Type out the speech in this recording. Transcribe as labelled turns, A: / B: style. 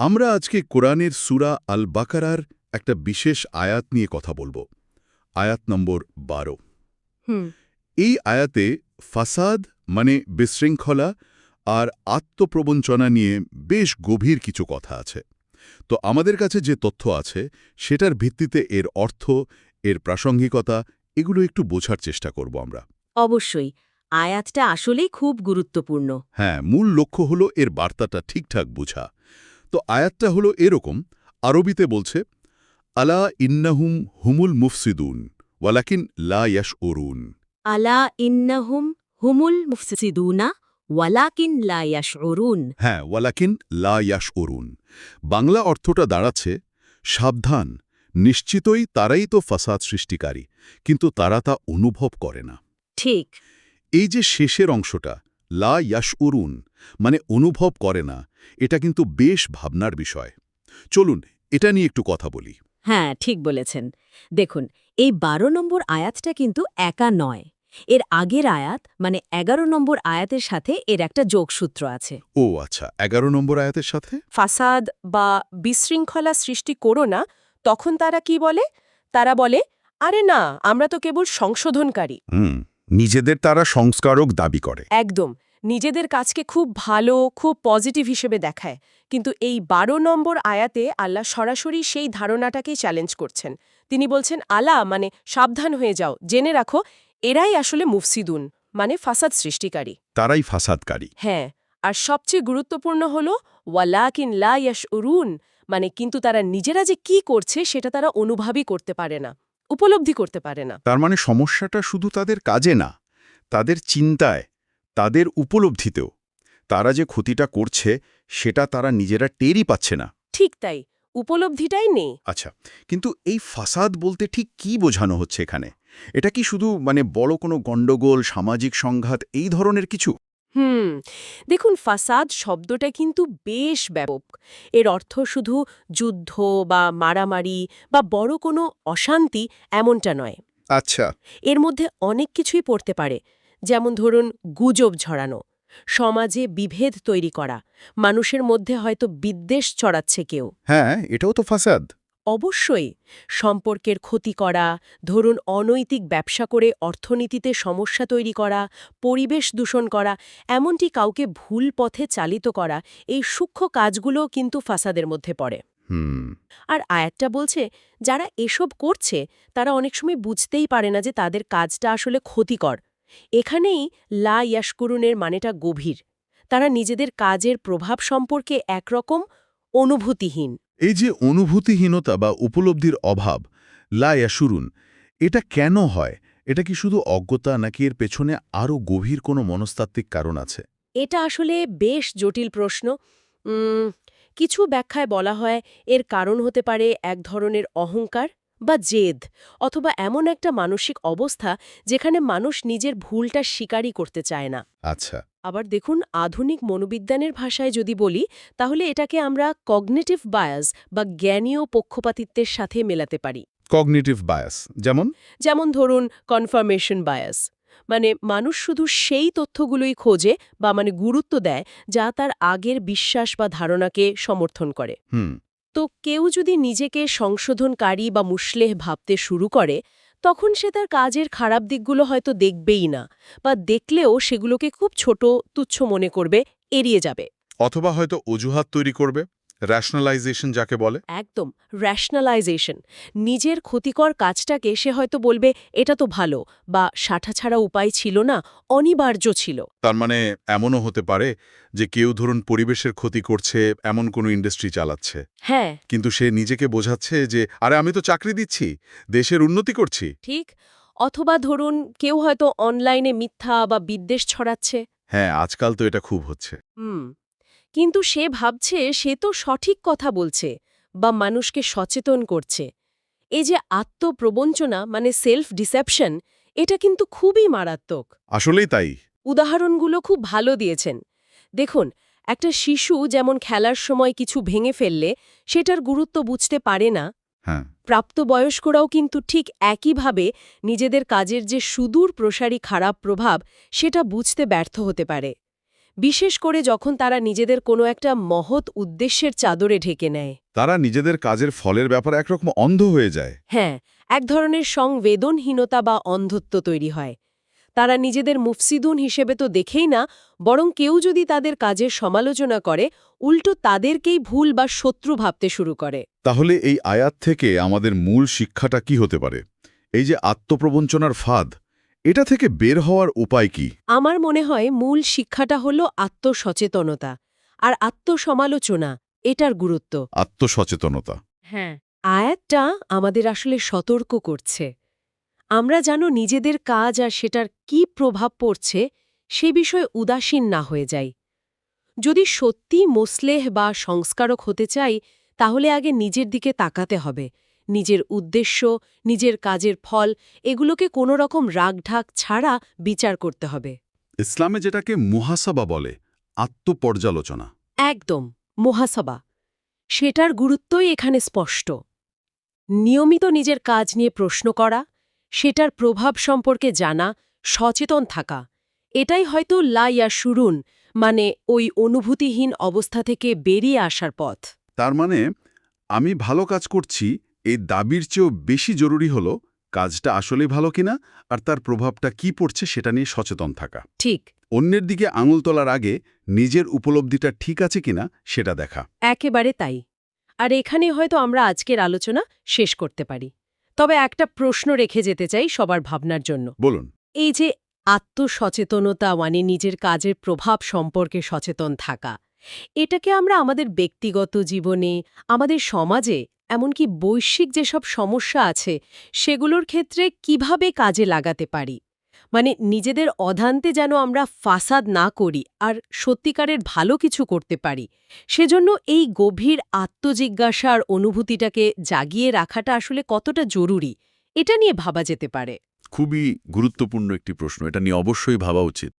A: আমরা আজকে কোরআনের সুরা আল বাকারার একটা বিশেষ আয়াত নিয়ে কথা বলব। আয়াত নম্বর বারো। এই আয়াতে ফাসাদ মানে বিশৃঙ্খলা আর আত্মপ্রবঞ্চনা নিয়ে বেশ গভীর কিছু কথা আছে। তো আমাদের কাছে যে তথ্য আছে সেটার ভিত্তিতে এর অর্থ এর প্রাসঙ্গিকতা এগুলো একটু বোঝার চেষ্টা করব আমরা।
B: অবশ্যই আয়াতটা আসলেই খুব গুরুত্বপূর্ণ।
A: হ্যাঁ মূল লক্ষ্য হলো এর বার্তাটা ঠিকঠাক বোঝা। তো আয়াতটা হলো এরকম আরবিতে বলছে আলা ইন্নাহুম হুমুল মুফসিদুন ওয়ালাকিন লা ইয়াশ ওরুন
B: আলা ইন্নাহুম হুমুল মুফসিদুনা ওয়ালাকিন লা ইয়াশউরুন।
A: হ্যাঁ ওয়ালাকিন লা ইয়াশ ওরুন বাংলা অর্থটা দাঁড়াচ্ছে সাবধান নিশ্চিতই তারাই তো ফাসাদ সৃষ্টিকারী কিন্তু তারা তা অনুভব করে না।
B: ঠিক।
A: এই যে শেষের অংশটা লা ইয়াশ উরুন মানে অনুভব করে না। এটা কিন্তু বেশ ভাবনার বিষয়। চলুন এটা নিয়ে একটু কথা বলি।
B: হ্যাঁ ঠিক বলেছেন। দেখুন এই বারো নম্বর আয়াতটা কিন্তু একা নয়। এর আগের আয়াত মানে এগারো নম্বর আয়াতের সাথে এর একটা যোগসূত্র আছে।
A: ও আচ্ছা এগারো নম্বর আয়াতের সাথে?
C: ফাসাদ বা বিশৃঙ্খলা সৃষ্টি করো না তখন তারা কি বলে? তারা বলে আরে না আমরা তো কেবল সংশোধনকারী।
A: হুম নিজেদের তারা সংস্কারক দাবি করে।
C: একদম। নিজেদের কাজকে খুব ভালো খুব পজিটিভ হিসেবে দেখায়। কিন্তু এই বারো নম্বর আয়াতে আল্লাহ সরাসরি সেই ধারণাটাকেই চ্যালেঞ্জ করছেন। তিনি বলছেন আলা মানে সাবধান হয়ে যাও। জেনে রাখো এরাই আসলে মুফসিদুন মানে ফাসাদ সৃষ্টিকারী।
A: তারাই ফাসাদকারী।
C: হ্যাঁ আর সবচেয়ে গুরুত্বপূর্ণ হল ওয়ালাকিন লা ইয়াশ উরুন মানে কিন্তু তারা নিজেরা যে কি করছে সেটা তারা অনুভবই করতে পারে না উপলব্ধি করতে পারে না।
A: তার মানে সমস্যাটা শুধু তাদের কাজে না তাদের চিন্তায় তাদের উপলব্ধিতেও। তারা যে ক্ষতিটা করছে সেটা তারা নিজেরা টেরই পাচ্ছে না।
C: ঠিক তাই উপলব্ধিটাই নেই।
A: আচ্ছা কিন্তু এই ফাসাদ বলতে ঠিক কি বোঝানো হচ্ছে এখানে? এটা কি শুধু মানে বড় কোনো গণ্ডগোল সামাজিক সংঘাত এই ধরনের কিছু?
C: হুম দেখুন ফাসাদ শব্দটা কিন্তু বেশ ব্যাপক। এর অর্থ শুধু যুদ্ধ বা মারামারি বা বড় কোনো অশান্তি এমনটা নয়।
A: আচ্ছা।
C: এর মধ্যে অনেক কিছুই পড়তে পারে। যেমন ধরুন গুজব ছড়ানো সমাজে বিভেদ তৈরি করা মানুষের মধ্যে হয়তো বিদ্বেষ ছড়াচ্ছে কেউ।
A: হ্যাঁ এটাও তো ফাসাদ।
C: অবশ্যই সম্পর্কের ক্ষতি করা ধরুন অনৈতিক ব্যবসা করে অর্থনীতিতে সমস্যা তৈরি করা পরিবেশ দূষণ করা এমনটি কাউকে ভুল পথে চালিত করা এই সূক্ষ্ম কাজগুলোও কিন্তু ফাসাদের মধ্যে পড়ে। আর আয়াতটা বলছে যারা এসব করছে তারা অনেক সময় বুঝতেই পারে না যে তাদের কাজটা আসলে ক্ষতিকর। এখানেই লা ইয়াসকুরুনের মানেটা গভীর। তারা নিজেদের কাজের প্রভাব সম্পর্কে একরকম অনুভূতিহীন।
A: এই যে অনুভূতিহীনতা বা উপলব্ধির অভাব লা শুরুন এটা কেন হয়? এটা কি শুধু অজ্ঞতা নাকি এর পেছনে আরও গভীর কোনো মনস্তাত্ত্বিক কারণ আছে?
C: এটা আসলে বেশ জটিল প্রশ্ন। কিছু ব্যাখ্যায় বলা হয় এর কারণ হতে পারে এক ধরনের অহংকার বা জেদ অথবা এমন একটা মানসিক অবস্থা যেখানে মানুষ নিজের ভুলটা স্বীকারই করতে চায় না।
A: আচ্ছা।
C: আবার দেখুন আধুনিক মনোবিজ্ঞানের ভাষায় যদি বলি তাহলে এটাকে আমরা কগনেটিভ বায়াস বা জ্ঞানীয় পক্ষপাতিত্বের সাথে মেলাতে পারি।
A: কগনিটিভ বায়াস যেমন?
C: যেমন ধরুন কনফার্মেশন বায়াস মানে মানুষ শুধু সেই তথ্যগুলোই খোঁজে বা মানে গুরুত্ব দেয় যা তার আগের বিশ্বাস বা ধারণাকে সমর্থন করে।
A: হুম।
C: তো কেউ যদি নিজেকে সংশোধনকারী বা মুসলেহ ভাবতে শুরু করে, তখন সে তার কাজের খারাপ দিকগুলো হয়তো দেখবেই না বা দেখলেও সেগুলোকে খুব ছোট, তুচ্ছ মনে করবে, এড়িয়ে যাবে।
A: অথবা হয়তো অজুহাত তৈরি করবে। র্যাশনালাইজেশন যাকে বলে?
C: একদম র্যাশনালাইজেশন নিজের ক্ষতিকর কাজটাকে সে হয়তো বলবে এটা তো ভালো বা সাঠা ছাড়া উপায় ছিল না অনিবার্য ছিল
A: তার মানে এমনও হতে পারে যে কেউ ধরুন পরিবেশের ক্ষতি করছে এমন কোনো ইন্ডাস্ট্রি চালাচ্ছে।
C: হ্যাঁ।
A: কিন্তু সে নিজেকে বোঝাচ্ছে যে আরে আমি তো চাকরি দিচ্ছি দেশের উন্নতি করছি
C: ঠিক। অথবা ধরুন কেউ হয়তো অনলাইনে মিথ্যা বা বিদ্বেষ ছড়াচ্ছে।
A: হ্যাঁ আজকাল তো এটা খুব হচ্ছে।
C: হুম। কিন্তু সে ভাবছে সে তো সঠিক কথা বলছে বা মানুষকে সচেতন করছে। এই যে আত্মপ্রবঞ্চনা মানে সেলফ ডিসেপশন এটা কিন্তু খুবই মারাত্মক।
A: আসলেই তাই।
C: উদাহরণগুলো খুব ভালো দিয়েছেন। দেখুন একটা শিশু যেমন খেলার সময় কিছু ভেঙে ফেললে সেটার গুরুত্ব বুঝতে পারে না।
A: হ্যাঁ।
C: প্রাপ্তবয়স্করাও কিন্তু ঠিক একইভাবে নিজেদের কাজের যে সুদূর প্রসারী খারাপ প্রভাব সেটা বুঝতে ব্যর্থ হতে পারে। বিশেষ করে যখন তারা নিজেদের কোনো একটা মহৎ উদ্দেশ্যের চাদরে ঢেকে নেয়।
A: তারা নিজেদের কাজের ফলের ব্যাপারে একরকম অন্ধ হয়ে যায়।
C: হ্যাঁ এক ধরনের সংবেদনহীনতা বা অন্ধত্ব তৈরি হয়। তারা নিজেদের মুফসিদুন হিসেবে তো দেখেই না বরং কেউ যদি তাদের কাজের সমালোচনা করে উল্টো তাদেরকেই ভুল বা শত্রু ভাবতে শুরু করে।
A: তাহলে এই আয়াত থেকে আমাদের মূল শিক্ষাটা কি হতে পারে? এই যে আত্মপ্রবঞ্চনার ফাঁদ এটা থেকে বের হওয়ার উপায় কি?
C: আমার মনে হয় মূল শিক্ষাটা হল আত্মসচেতনতা আর আত্মসমালোচনা এটার গুরুত্ব।
A: আত্মসচেতনতা।
C: হ্যাঁ আয়াতটা আমাদের আসলে সতর্ক করছে। আমরা যেন নিজেদের কাজ আর সেটার কি প্রভাব পড়ছে সে বিষয়ে উদাসীন না হয়ে যাই। যদি সত্যি মোসলেহ বা সংস্কারক হতে চাই তাহলে আগে নিজের দিকে তাকাতে হবে। নিজের উদ্দেশ্য নিজের কাজের ফল এগুলোকে কোনো রকম রাগঢাক ছাড়া বিচার করতে হবে।
A: ইসলামে যেটাকে মুহাসাবা বলে আত্মপর্যালোচনা।
C: একদম মোহাসবা। সেটার গুরুত্বই এখানে স্পষ্ট। নিয়মিত নিজের কাজ নিয়ে প্রশ্ন করা সেটার প্রভাব সম্পর্কে জানা সচেতন থাকা এটাই হয়তো লাইয়া শুরুন মানে ওই অনুভূতিহীন অবস্থা থেকে বেরিয়ে আসার পথ।
A: তার মানে আমি ভালো কাজ করছি এই দাবির চেয়েও বেশি জরুরি হলো কাজটা আসলে ভালো কিনা আর তার প্রভাবটা কি পড়ছে সেটা নিয়ে সচেতন থাকা।
C: ঠিক।
A: অন্যের দিকে আঙুল তোলার আগে নিজের উপলব্ধিটা ঠিক আছে কিনা সেটা দেখা।
C: একেবারে তাই। আর এখানে হয়তো আমরা আজকের আলোচনা শেষ করতে পারি। তবে একটা প্রশ্ন রেখে যেতে চাই সবার ভাবনার জন্য।
A: বলুন।
C: এই যে আত্মসচেতনতা মানে নিজের কাজের প্রভাব সম্পর্কে সচেতন থাকা এটাকে আমরা আমাদের ব্যক্তিগত জীবনে আমাদের সমাজে এমনকি বৈশ্বিক যেসব সমস্যা আছে, সেগুলোর ক্ষেত্রে কীভাবে কাজে লাগাতে পারি? মানে নিজেদের অধান্তে যেন আমরা ফাসাদ না করি আর সত্যিকারের ভালো কিছু করতে পারি, সেজন্য এই গভীর আত্মজিজ্ঞাসার অনুভূতিটাকে জাগিয়ে রাখাটা আসলে কতটা জরুরি, এটা নিয়ে ভাবা যেতে পারে।
D: খুবই গুরুত্বপূর্ণ একটি প্রশ্ন, এটা নিয়ে অবশ্যই ভাবা উচিত।